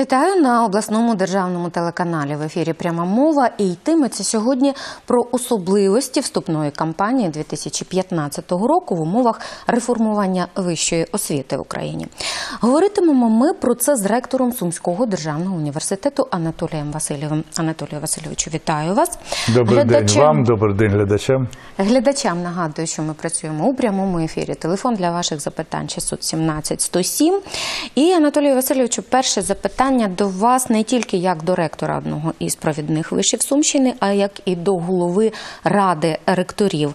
Вітаю на обласному державному телеканалі. В ефірі пряма мова і йтиметься сьогодні про особливості вступної кампанії 2015 року в умовах реформування вищої освіти в Україні. Говоритимемо ми про це з ректором Сумського державного університету Анатолієм Васильєвим. Анатолію Васильовичу, вітаю вас. Добрий день вам, добрий день глядачам. Глядачам нагадую, що ми працюємо у прямому ефірі. Телефон для ваших запитань 617 107. І Анатолію Васильовичу, перше запитання до вас не тільки як до ректора одного із провідних вишів Сумщини, а як і до голови ради ректорів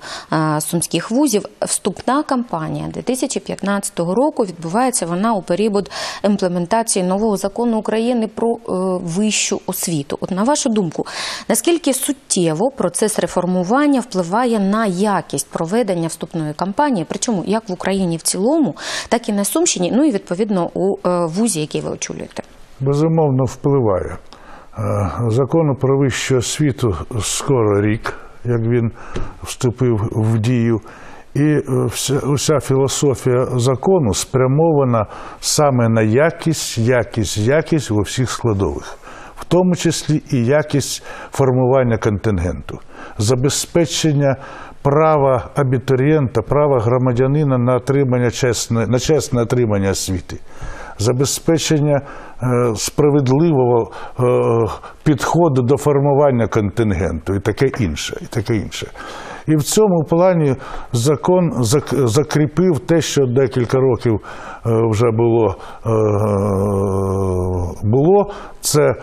сумських вузів. Вступна кампанія 2015 року відбувається вона у період імплементації нового закону України про е, вищу освіту. От на вашу думку, наскільки суттєво процес реформування впливає на якість проведення вступної кампанії, причому як в Україні в цілому, так і на Сумщині, ну і відповідно у е, вузі, який ви очолюєте? Безумовно, впливає. Е, Закону про вищу освіту скоро рік, як він вступив в дію. І е, вся, вся філософія закону спрямована саме на якість, якість, якість у всіх складових, в тому числі і якість формування контингенту, забезпечення права абітурієнта, права громадянина на отримання чесне, на чесне отримання освіти забезпечення е, справедливого е, підходу до формування контингенту і таке інше. І таке інше. І в цьому плані закон закріпив те, що декілька років е, вже було, було це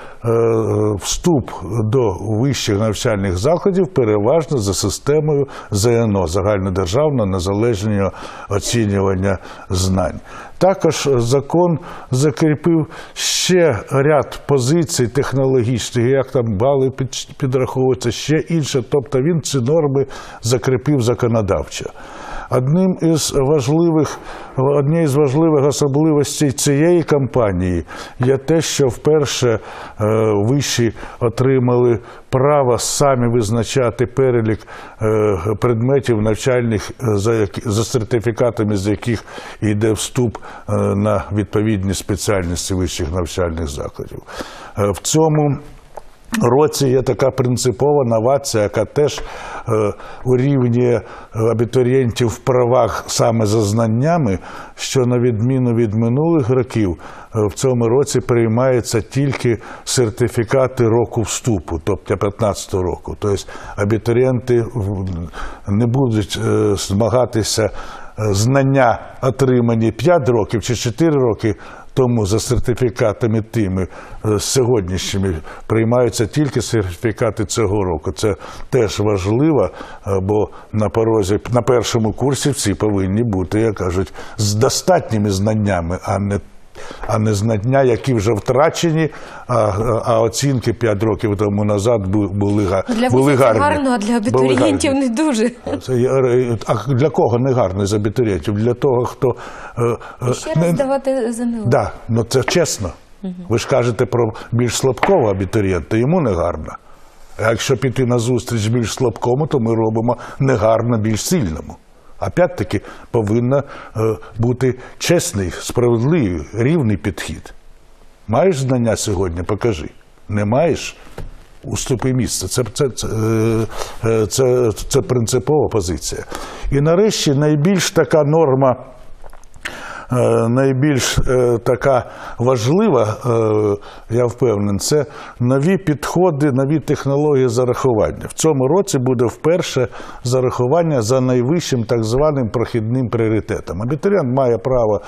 вступ до вищих навчальних закладів переважно за системою ЗНО загальнодержавного незалежного оцінювання знань. Також закон закріпив ще ряд позицій технологічних, як там бали підраховуються, ще інше. Тобто він ці норми закріпив законодавчо. Одним із важливих, однією з важливих особливостей цієї кампанії є те, що вперше е, виші отримали право самі визначати перелік е, предметів навчальних за за сертифікатами, з яких йде вступ е, на відповідні спеціальності вищих навчальних закладів. В цьому році є така принципова новація, яка теж е, урівнює абітурієнтів в правах саме за знаннями, що на відміну від минулих років е, в цьому році приймаються тільки сертифікати року вступу, тобто 15-го року. Тобто абітурієнти не будуть е, змагатися. Знання отримані 5 років чи 4 роки тому за сертифікатами тими е, сьогоднішніми приймаються тільки сертифікати цього року. Це теж важливо, е, бо на порозі на першому курсі всі повинні бути, як кажуть, з достатніми знаннями, а не а не знання, які вже втрачені, а а оцінки 5 років тому назад були для були гарні. гарно, а для абітурієнтів не дуже. А для кого не гарно з абітурієнтів? Для того, хто е, ще раз здавати ЗНО. Да, ну це чесно. Угу. Ви ж кажете про більш слабкого абітурієнта, йому не гарно. А якщо піти на зустріч більш слабкому, то ми робимо негарно більш сильному. Опять-таки повинна е, бути чесний, справедливий, рівний підхід. Маєш знання сьогодні? Покажи. Не маєш? Уступи місце. Це це, це, е, це, це принципова позиція. І нарешті найбільш така норма. Е, найбільш е, така важлива, е, я впевнений, це нові підходи, нові технології зарахування. В цьому році буде вперше зарахування за найвищим так званим прохідним пріоритетом. Абітурієнт має право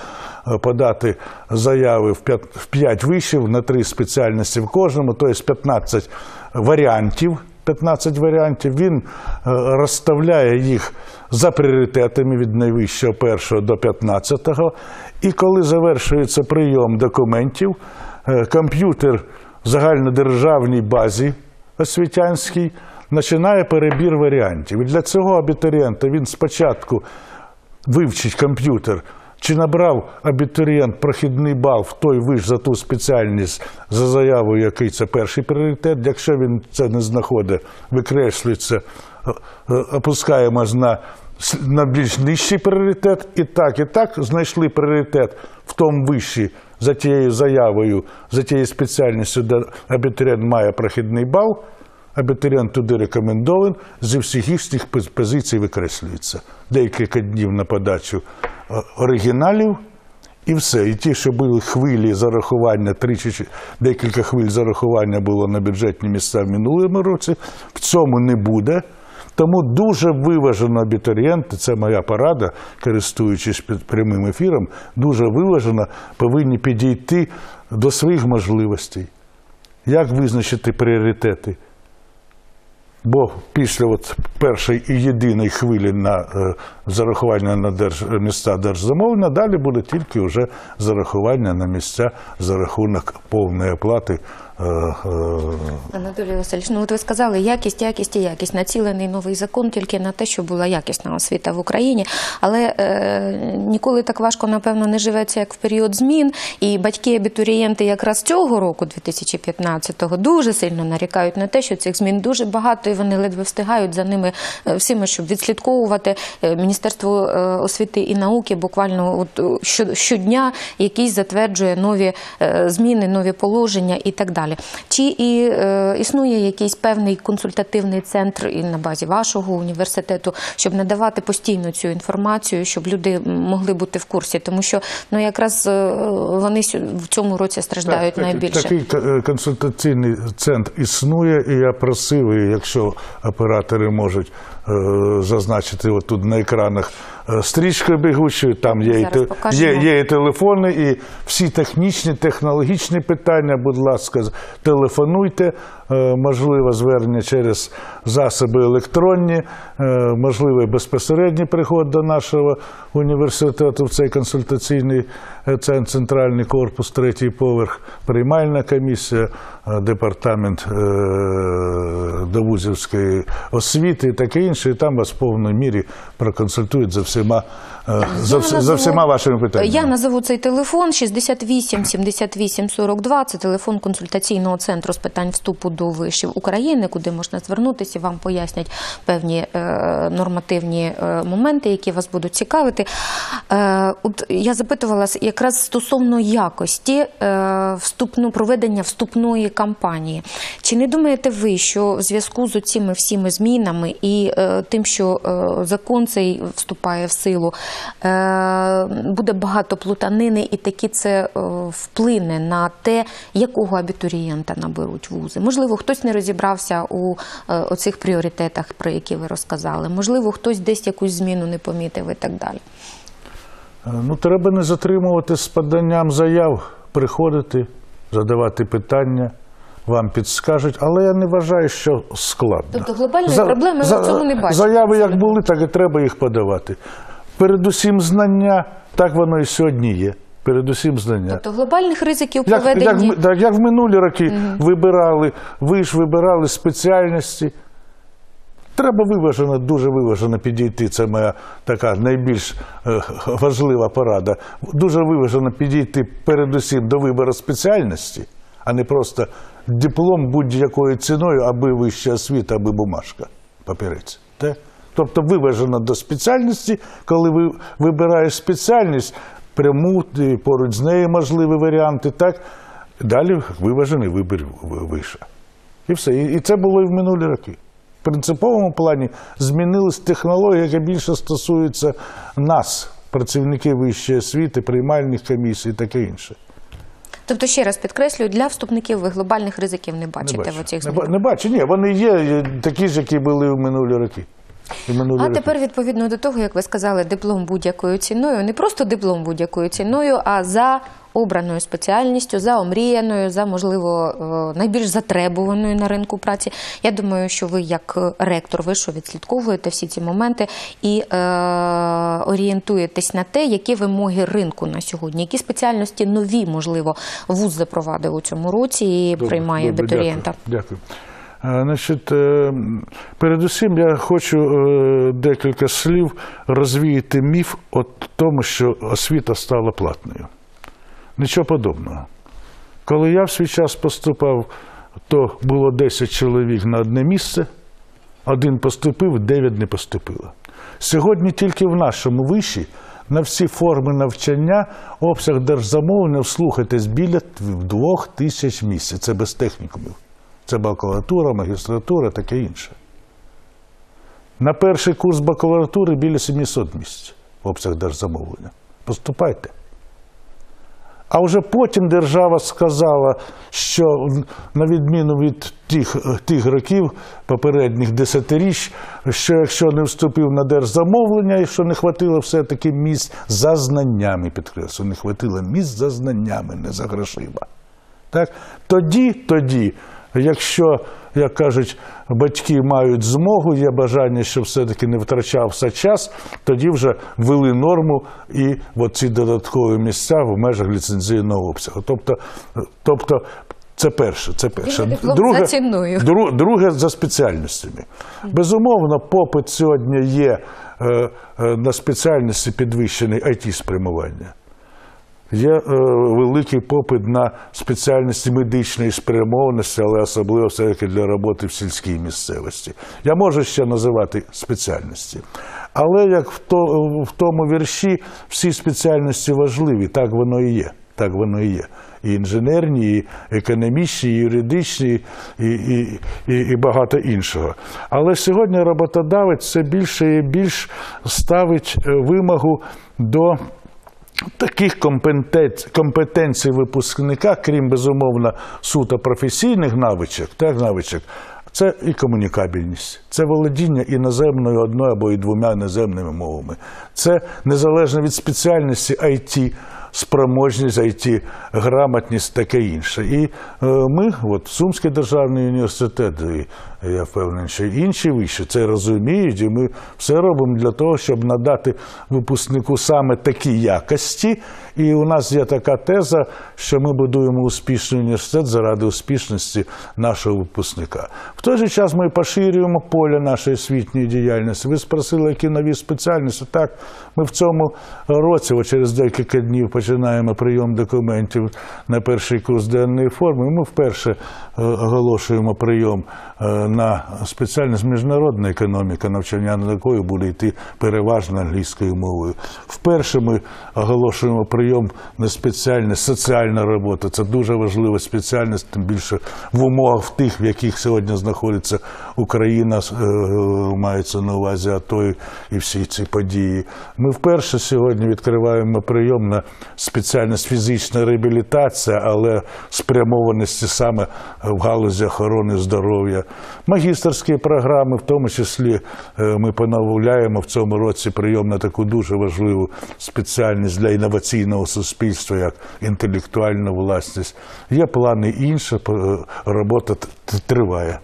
подати заяви в 5 вишів на 3 спеціальності в кожному, тобто 15 варіантів. 15 варіантів, він розставляє їх за пріоритетами від найвищого першого до 15-го. І коли завершується прийом документів, е, комп'ютер в загальнодержавній базі освітянській починає перебір варіантів. І для цього абітурієнта він спочатку вивчить комп'ютер. Чи набрав абітурієнт прохідний бал в той виш за ту спеціальність за заявою, який це перший пріоритет? Якщо він це не знаходить, викреслюється, е, е, опускаємо на на більш нижчий пріоритет, і так, і так знайшли пріоритет в тому вищий за тією заявою, за тією спеціальністю, де абітурієнт має прохідний бал. Абітурієнт туди рекомендований, зі всіх їхніх поз- позицій викреслюється. Декілька днів на подачу е, оригіналів, і все. І ті, що були хвилі зарахування, тричі чи декілька хвиль зарахування було на бюджетні місця в минулому році, в цьому не буде. Тому дуже виважено абітурієнти, це моя порада, користуючись під прямим ефіром, дуже виважено повинні підійти до своїх можливостей. Як визначити пріоритети? Бо після от першої і єдиної хвилі на е, зарахування на держ, місця держзамовлення, далі буде тільки вже зарахування на місця за рахунок повної оплати. Е, е, Анатолій Васильович, ну от ви сказали якість, якість і якість. Націлений новий закон тільки на те, щоб була якісна освіта в Україні. Але е, ніколи так важко, напевно, не живеться, як в період змін. І батьки-абітурієнти якраз цього року, 2015-го, дуже сильно нарікають на те, що цих змін дуже багато, і вони ледве встигають за ними всіми, щоб відслідковувати. Міністерство освіти і науки буквально от що- щодня якісь затверджує нові зміни, нові положення і так далі. Чи і е, існує якийсь певний консультативний центр і на базі вашого університету, щоб надавати постійно цю інформацію, щоб люди могли бути в курсі, тому що ну якраз е, вони в цьому році страждають Так, найбільше. Такий е, консультаційний центр існує, і я просив, якщо оператори можуть е, зазначити отут на екранах стрічкою бігучою, там є і, є, є і телефони, і всі технічні, технологічні питання, будь ласка, телефонуйте, е, можливо, звернення через засоби електронні, е, можливо, безпосередній приход до нашого університету в цей консультаційний е, центр, центральний корпус, третій поверх, приймальна комісія, департамент довузівської освіти і таке інше. І там вас в повній мірі проконсультують за всіма, за, назову, за всіма вашими питаннями. Я назову цей телефон 68 78 42. Це телефон консультаційного центру з питань вступу до вишів України, куди можна звернутися, вам пояснять певні е, нормативні е, моменти, які вас будуть цікавити. Е, от я запитувала якраз стосовно якості е, вступну проведення вступної кампанії. Чи не думаєте ви, що в зв'язку з цими всіми змінами і е, тим, що закон цей вступає в силу, буде багато плутанини, і таки це вплине на те, якого абітурієнта наберуть вузи? Можливо, хтось не розібрався у оцих пріоритетах, про які ви розказали. Можливо, хтось десь якусь зміну не помітив і так далі. Е, Ну, треба не затримувати з поданням заяв, приходити, задавати питання, вам підскажуть, але я не вважаю, що складно. Тобто глобальної проблеми ви в цьому не бачите? Заяви як були, так і треба їх подавати. Передусім знання, так воно і сьогодні є. Передусім знання. Тобто глобальних ризиків Як, як, проведення. як в минулі роки вибирали, ви ж вибирали спеціальності. Треба виважено, дуже виважено підійти. Це моя така найбільш е, важлива порада. Дуже виважено підійти передусім до вибору спеціальності, а не просто диплом будь-якою ціною, аби вища освіта, аби бумажка, папірець. Тобто виважено до спеціальності, коли ви вибираєш спеціальність, пряму поруч з нею можливі варіанти, так далі виважений вибір вище. І все. І це було і в минулі роки. Принциповому плані змінилась технологія, яка більше стосується нас, працівників вищої освіти, приймальних комісій і таке інше. Тобто, ще раз підкреслюю, для вступників ви глобальних ризиків не бачите в оцих не, змінах. не бачу, ні, вони є е, такі ж, які були в минулі роки. А тепер відповідно до того, як ви сказали, диплом будь-якою ціною, не просто диплом будь-якою ціною, а за обраною спеціальністю, за омріяною, за можливо е, найбільш затребуваною на ринку праці. Я думаю, що ви, як ректор вишу, відслідковуєте всі ці моменти і е, орієнтуєтесь на те, які вимоги ринку на сьогодні, які спеціальності нові, можливо, вуз запровадив у цьому році і Добре, приймає добре, абітурієнта. Дякую. дякую. Е, Значить, е, передусім я хочу е, декілька слів розвіяти міф о тому, що освіта стала платною. Нічого подобного. Коли я в свій час поступав, то було 10 чоловік на одне місце, один поступив, 9 не поступило. Сьогодні тільки в нашому виші на всі форми навчання обсяг держзамовлення, вслухайтесь, біля двох тисяч місць. Це без технікумів. Це бакалатура, магістратура, таке інше. На перший курс бакалавратури біля 700 місць в обсяг держзамовлення. Поступайте. А вже потім держава сказала, що на відміну від тих, тих років, попередніх десятиріч, що якщо не вступив на держзамовлення і що не хватило все-таки місць за знаннями, підкреслю, не хватило місць за знаннями, не за грошима. Так? Тоді, тоді, якщо, як кажуть, батьки мають змогу, є бажання, щоб все-таки не втрачався час, тоді вже ввели норму і от ці додаткові місця в межах ліцензійного обсягу. Тобто, тобто це перше. Це перше. ціною. друге за спеціальностями. Безумовно, попит сьогодні є е, е, на спеціальності підвищений it спрямування. Є е, великий попит на спеціальності медичної спрямованості, але особливо все-таки для роботи в сільській місцевості. Я можу ще називати спеціальності. Але як в, в тому вірші, всі спеціальності важливі, так воно і є. Так воно і є. І інженерні, і економічні, і юридичні, і, і, і, і багато іншого. Але сьогодні роботодавець все більше і більш ставить е, вимогу до Таких компетенцій, випускника, крім безумовно суто професійних навичок, так, навичок, це і комунікабельність, це володіння іноземною одною або і двома іноземними мовами. Це незалежно від спеціальності IT, спроможність, IT, грамотність, таке інше. І е, ми, от Сумський державний університет, я впевнений, що інші вищі це розуміють, і ми все робимо для того, щоб надати випускнику саме такі якості. І у нас є така теза, що ми будуємо успішний університет заради успішності нашого випускника. В той же час ми поширюємо поле нашої освітньої діяльності. Ви спросили, які нові спеціальності. Так, ми в цьому році, через декілька днів, починаємо прийом документів на перший курс денної форми. Ми вперше е, оголошуємо прийом е, на спеціальність міжнародна економіка, навчання над якою буде йти переважно англійською мовою. Вперше ми оголошуємо прийом на спеціальність соціальна робота. Це дуже важлива спеціальність, тим більше в умовах в тих, в яких сьогодні знаходиться Україна, е, мається на увазі АТО і всі ці події. Ми вперше сьогодні відкриваємо прийом на спеціальність фізична реабілітація, але спрямованості саме в галузі охорони здоров'я. Магістерські програми, в тому числі е, ми поновляємо в цьому році прийом на таку дуже важливу спеціальність для інноваційного суспільства, як інтелектуальна власність. Є плани інші, по- робота триває.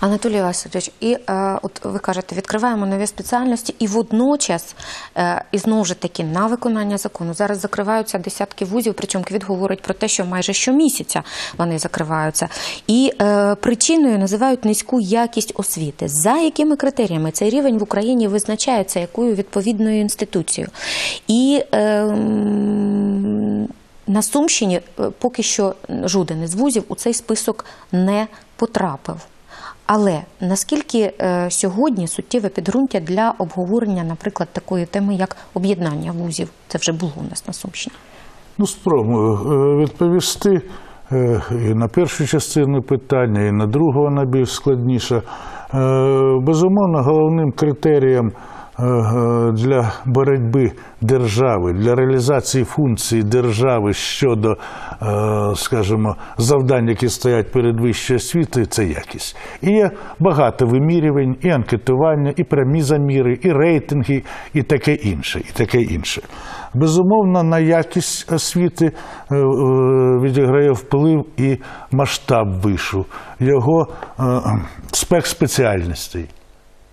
Анатолій Васильович, і е, от ви кажете, відкриваємо нові спеціальності, і водночас, е, і знову ж таки, на виконання закону зараз закриваються десятки вузів. Причому КВІТ говорить про те, що майже щомісяця вони закриваються. І е, причиною називають низьку якість освіти. За якими критеріями цей рівень в Україні визначається якою відповідною інституцією? І е, на Сумщині е, поки що жоден із вузів у цей список не потрапив. Але наскільки е, сьогодні суттєве підґрунтя для обговорення, наприклад, такої теми, як об'єднання вузів, це вже було у нас на Сумщині. Ну, спробую е, відповісти е, і на першу частину питання, і на другу вона більш складніша. Безумовно, головним критерієм для боротьби держави, для реалізації функцій держави щодо, е, скажімо, завдань, які стоять перед вищою освітою, це якість. І є багато вимірювань, і анкетування, і прямі заміри, і рейтинги, і таке інше. І таке інше. Безумовно, на якість освіти е, е, відіграє вплив і масштаб вишу, його е, спецспеціальностей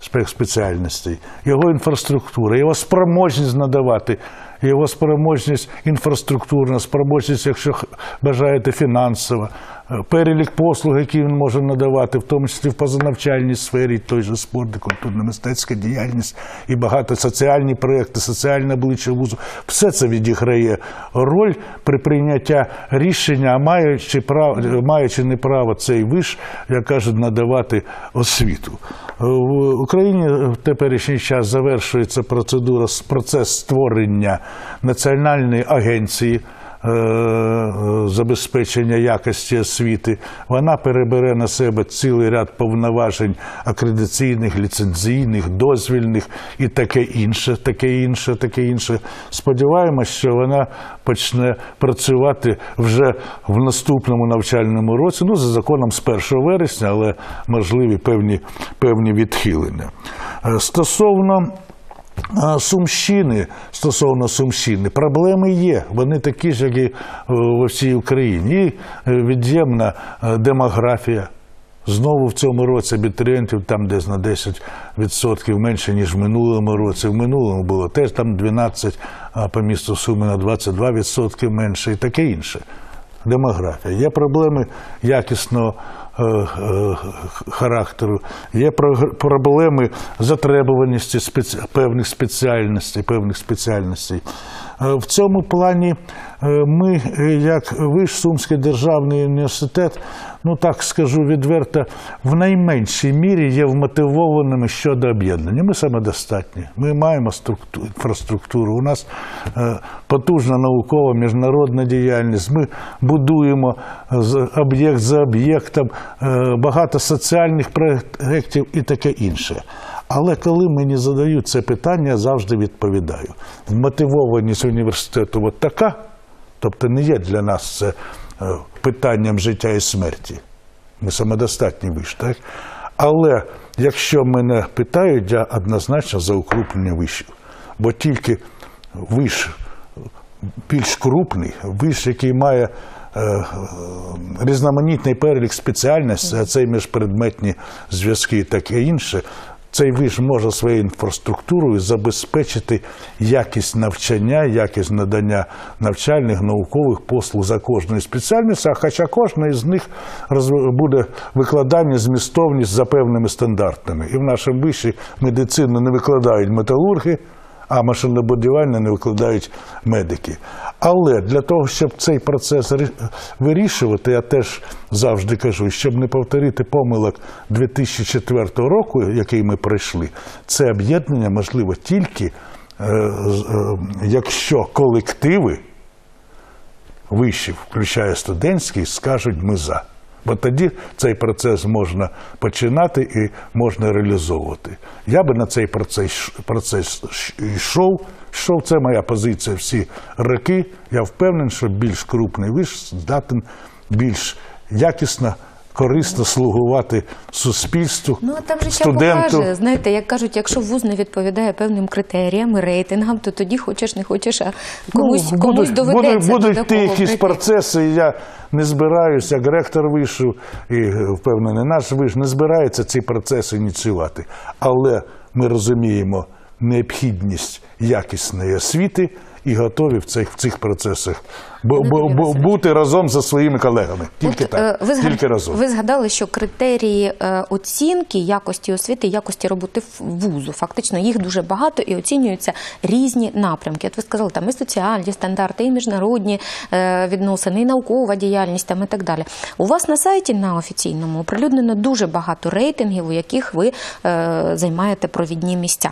спецспеціальностей, його інфраструктура, його спроможність надавати, його спроможність інфраструктурна, спроможність, якщо бажаєте, фінансова, перелік послуг, які він може надавати, в тому числі в позанавчальній сфері, той же спорт, культурно-мистецька діяльність і багато соціальні проекти, соціальне обличчя вузу. Все це відіграє роль при прийняття рішення, маючи право, маючи не право цей виш, як кажуть, надавати освіту. В Україні в теперішній час завершується процедура процес створення національної агенції. Е, Забезпечення якості освіти, вона перебере на себе цілий ряд повноважень акредиційних, ліцензійних, дозвільних і таке інше, таке інше, таке інше. Сподіваємось, що вона почне працювати вже в наступному навчальному році. Ну, за законом з 1 вересня, але можливі певні, певні відхилення. Е, Стосовно Сумщини стосовно Сумщини, проблеми є. Вони такі ж, як і е, во всій Україні. І е, від'ємна е, демографія. Знову в цьому році абітурієнтів там десь на 10% менше, ніж в минулому році. В минулому було теж там 12, а по місту Суми на 22% менше і таке інше. Демографія. Є проблеми якісного характеру, є проблеми затребуваності спеці... певних спеціальностей, певних спеціальностей. Е, В цьому плані е, ми, е, як Виш Сумський державний університет, ну так скажу відверто, в найменшій мірі є вмотивованими щодо об'єднання. Ми самодостатні. Ми маємо структу- інфраструктуру. У нас е, потужна наукова міжнародна діяльність. Ми будуємо з- об'єкт за об'єктом, е, багато соціальних проєктів і таке інше. Але коли мені задають це питання, я завжди відповідаю. Вмотивованість університету от така, тобто не є для нас це е, питанням життя і смерті. Ми самодостатні виш, так? Але якщо мене питають, я однозначно за укрупнення вишів. Бо тільки виш більш крупний, виш, який має е, е, різноманітний перелік спеціальностей, а це міжпредметні зв'язки і таке інше. Цей виш може своєю інфраструктурою забезпечити якість навчання, якість надання навчальних наукових послуг за кожною спеціальністю, а хоча кожна із них буде викладання змістовність за певними стандартами. І в нашому виші медицину не викладають металурги, а машинобудівельне не викладають медики. Але для того, щоб цей процес вирішувати, я теж завжди кажу, щоб не повторити помилок 2004 року, який ми пройшли, це об'єднання можливо тільки, е, е, якщо колективи вишів, включає студентський, скажуть ми за. Бо тоді цей процес можна починати і можна реалізовувати. Я би на цей процес, процес йшов. Йшов, це моя позиція всі роки. Я впевнений, що більш крупний виш здатен більш якісно, корисно слугувати суспільству, Ну а там же ще студенту. покаже. Знаєте, як кажуть, якщо вуз не відповідає певним критеріям і рейтингам, то тоді хочеш, не хочеш, а комусь, Ну, комусь будуть, доведеться. Будуть, йти якісь процеси, і я не збираюся, як ректор вишу, і е, впевнений, наш виш не збирається ці процеси ініціювати. Але ми розуміємо необхідність якісної освіти і готові в цих, в цих процесах бути разом за своїми колегами. Тільки От, так. е, ви, згад- Тільки разом. ви згадали, що критерії е, оцінки якості освіти, якості роботи в вузу, фактично їх дуже багато і оцінюються різні напрямки. От ви сказали, там і соціальні стандарти, і міжнародні е, відносини, і наукова діяльність там, і так далі. У вас на сайті на офіційному оприлюднено дуже багато рейтингів, у яких ви е, займаєте провідні місця.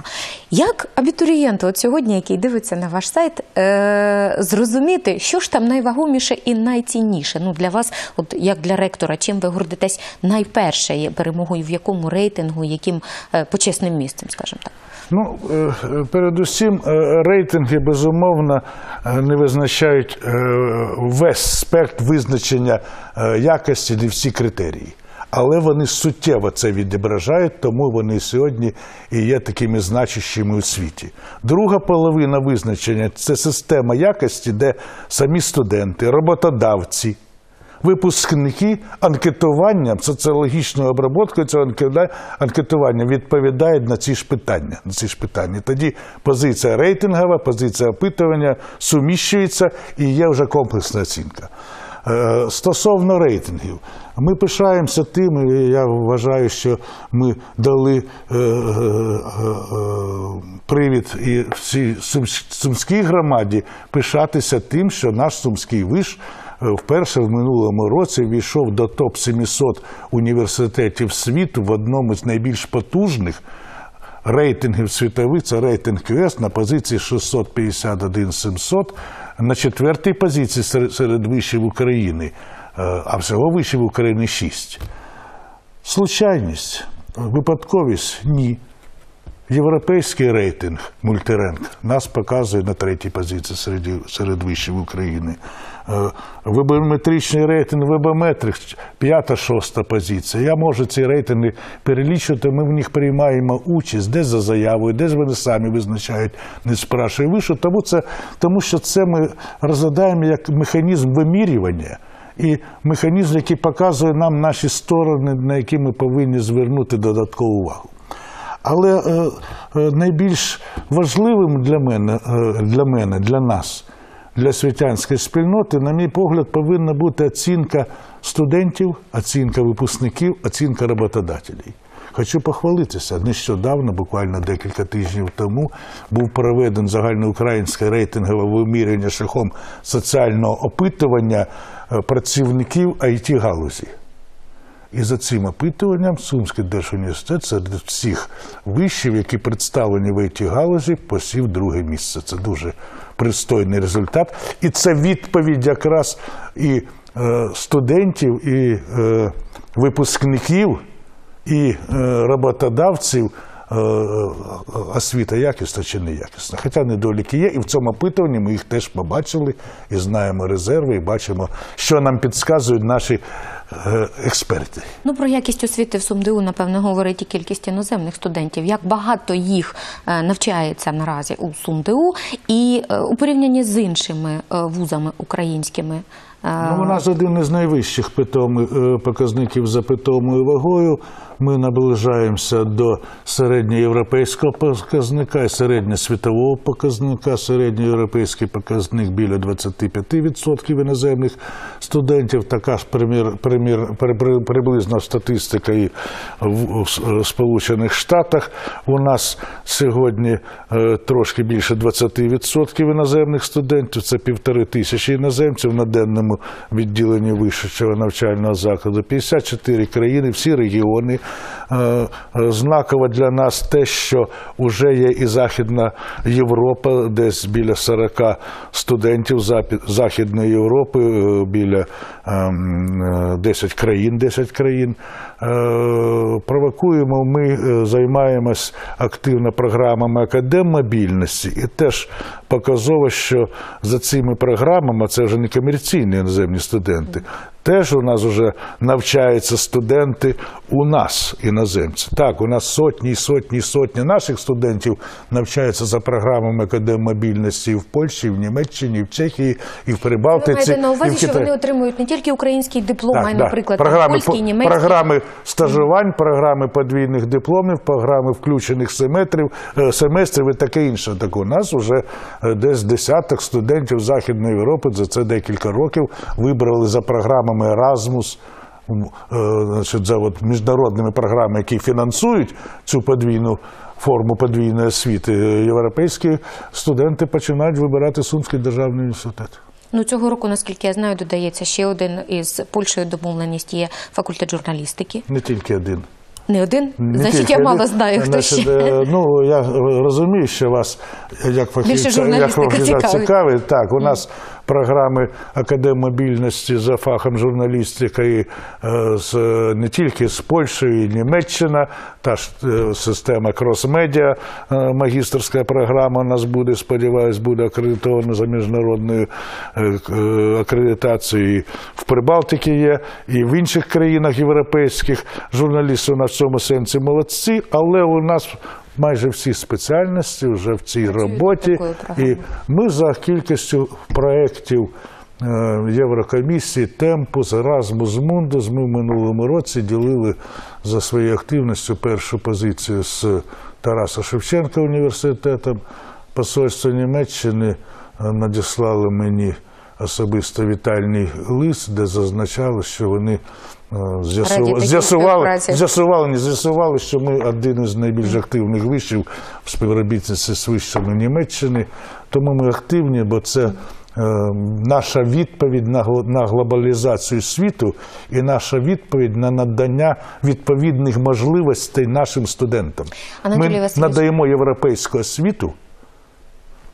Як абітурієнту от сьогодні, який дивиться на ваш сайт, е, зрозуміти, що ж там найвагоміше і найцінніше? Ну для вас, от як для ректора, чим ви гордитесь найперше перемогою, в якому рейтингу, яким е, почесним місцем, скажімо так? Ну, е, передусім, е, рейтинги безумовно не визначають весь спектр визначення якості, не всі критерії. Але вони суттєво це відображають, тому вони сьогодні і є такими значущими у світі. Друга половина визначення це система якості, де самі студенти, роботодавці, випускники анкетуванням, соціологічною оброботкою цього анкетування відповідають на ці ж питання. На ці ж питання. Тоді позиція рейтингова, позиція опитування суміщується і є вже комплексна оцінка. Е, Стосовно рейтингів, ми пишаємося тим, і я вважаю, що ми дали е, е, привід і всій сумській громаді пишатися тим, що наш сумський виш вперше в минулому році війшов до топ 700 університетів світу в одному з найбільш потужних рейтингів світових. Це рейтинг QS на позиції 651-700, на четвертій позиції серед, вишів України, Е, а всього вишів України шість. Случайність, випадковість ні. Європейський рейтинг мультиренк нас показує на третій позиції серед, серед вишів України. Е, Вебометричний рейтинг вебометрик п'ята-шоста позиція. Я можу ці рейтинги перелічувати. Ми в них приймаємо участь, десь за заявою, десь вони самі визначають, не спрашує вишу. Тому, це, тому що це ми розглядаємо як механізм вимірювання. І механізм, який показує нам наші сторони, на які ми повинні звернути додаткову увагу. Але е, е, найбільш важливим для мене, е, для мене, для нас, для світянської спільноти, на мій погляд, повинна бути оцінка студентів, оцінка випускників, оцінка роботодателів. Хочу похвалитися. Нещодавно, буквально декілька тижнів тому, був проведен загальноукраїнське рейтингове вимірювання шляхом соціального опитування працівників it галузі. І за цим опитуванням Сумський держуніверситет серед всіх вишів, які представлені в цій галузі, посів друге місце. Це дуже пристойний результат. І це відповідь якраз і е, студентів, і е, випускників, і е, роботодавців. Е, Освіта якісна чи неякісна. Хоча недоліки є, і в цьому опитуванні ми їх теж побачили і знаємо резерви, і бачимо, що нам підказують наші е, експерти. Ну про якість освіти в СумДУ, напевно, говорить і кількість іноземних студентів. Як багато їх е, навчається наразі у СумДУ, і е, у порівнянні з іншими е, вузами українськими. Ну, у нас один із найвищих питоми, е, показників за питомою вагою. Ми наближаємося до середньоєвропейського показника і середньосвітового показника. Середньоєвропейський показник біля 25% іноземних студентів. Така ж примір, примір, при- при- приблизно статистика і в, е, Сполучених Штатах. У нас сьогодні е, трошки більше 20% іноземних студентів. Це півтори тисячі іноземців на денному відділенні вищого навчального закладу. 54 країни, всі регіони. Е, е, Знаково для нас те, що вже є і Західна Європа, десь біля 40 студентів Західної Європи, е, біля ем, е, 10 країн, 10 країн. Е, Провокуємо, ми е, займаємось активно програмами академмобільності і теж показово, що за цими програмами, це вже не комерційні іноземні студенти, теж у нас вже навчаються студенти у нас, іноземці. Так, у нас сотні, сотні, сотні наших студентів навчаються за програмами академмобільності і в Польщі, в Німеччині, в Чехії, і в Ви Прибалтиці. маєте на і в увазі, що вони отримують не тільки український диплом, а й, наприклад, там, програми, польський, німецький. програми стажувань, програми подвійних дипломів, програми включених семестрів, е, семестрів і таке інше. Так у нас вже е, десь десяток студентів Західної Європи за це декілька років вибрали за програмами Erasmus, м, е, значить, за от міжнародними програмами, які фінансують цю подвійну. Форму подвійної освіти Е, європейські студенти починають вибирати Сумський державний університет. Ну цього року, наскільки я знаю, додається ще один із Польщею домовленість є факультет журналістики. Не тільки один. Не один? Не Значить, тільки я один. мало знаю, хто Значить, ще. е, Ну я розумію, що вас як фахівця, як цікавить. цікавить. Так, у нас програми академмобільності за фахом журналістика і е, з не тільки з Польщею, і Німеччина, та ж е, система крос-медіа, е, магістерська програма у нас буде, сподіваюсь, буде акредитована за міжнародною акредитацією. В Прибалтиці є, і в інших країнах європейських журналісти у нас в цьому сенсі молодці, але у нас майже всі спеціальності вже в цій роботі. І ми за кількістю проєктів е, Єврокомісії Темпус, Erasmus Mundus ми в минулому році ділили за своєю активністю першу позицію з Тараса Шевченка університетом. Посольство Німеччини е, надіслало мені особисто вітальний лист, де зазначали, що вони е, з'ясували, з'ясували, не з'ясували, що ми один із найбільш активних вишів в співробітниці з вишами Німеччини. Тому ми активні, бо це е, наша відповідь на, глобалізацію світу і наша відповідь на надання відповідних можливостей нашим студентам. Анатолій ми надаємо європейську освіту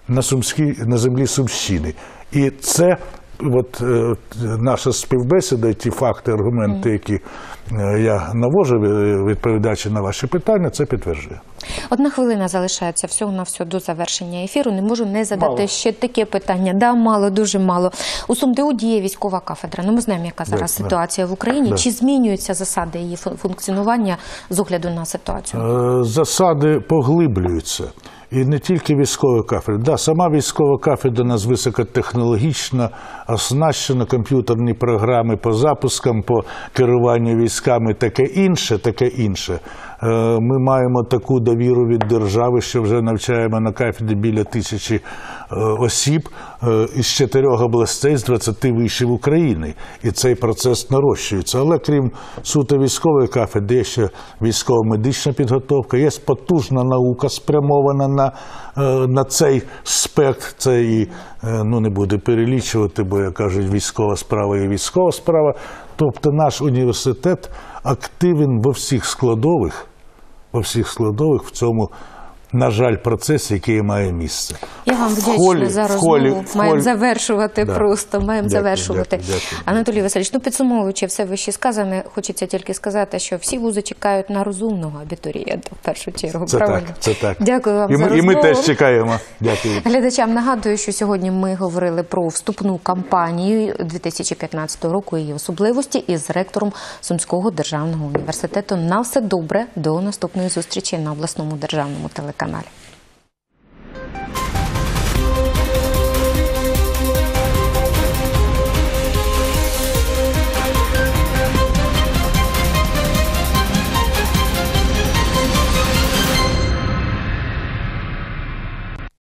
на, Сумській, на землі Сумщини. І це от, е, наша співбесіда, ті факти, аргументи, які я навожу, е, відповідаючи на ваші питання, це підтверджує. Одна хвилина залишається всього на все до завершення ефіру. Не можу не задати Мало. ще таке питання. Да, мало, дуже мало. У СумДУ діє військова кафедра. Ну ми знаємо, яка зараз да. ситуація в Україні. Да. Чи змінюються засади її функціонування з огляду на ситуацію? Е, Засади поглиблюються. І не тільки військова кафедра. Да, сама військова кафедра у нас високотехнологічна, оснащена комп'ютерні програми по запускам, по керуванню військами, таке інше, таке інше. Е, Ми маємо таку довіру від держави, що вже навчаємо на кафедрі біля тисячі е, осіб е, із чотирьох областей з 20 вишів України. І цей процес нарощується. Але крім суто військової кафедри, є ще військово-медична підготовка, є потужна наука спрямована на, на цей спектр. Це і ну не буду перелічувати, бо як кажуть, військова справа і військова справа. Тобто наш університет активен во всіх складових, во всіх складових в цьому, на жаль, процесі, який має місце. Я вам вдячна холі- за розмову. Маємо холі- завершувати Да. просто. Маємо Дякую, завершувати. дякую, дякую. Анатолій Васильович, ну підсумовуючи все вище сказане, хочеться тільки сказати, що всі вузи чекають на розумного абітурієнта в першу чергу. Це правильно? так, це так. Дякую вам і за ми, і ми теж чекаємо. Дякую. Глядачам нагадую, що сьогодні ми говорили про вступну кампанію 2015 року її особливості із ректором Сумського державного університету. На все добре до наступної зустрічі на обласному державному телеканалі. canale.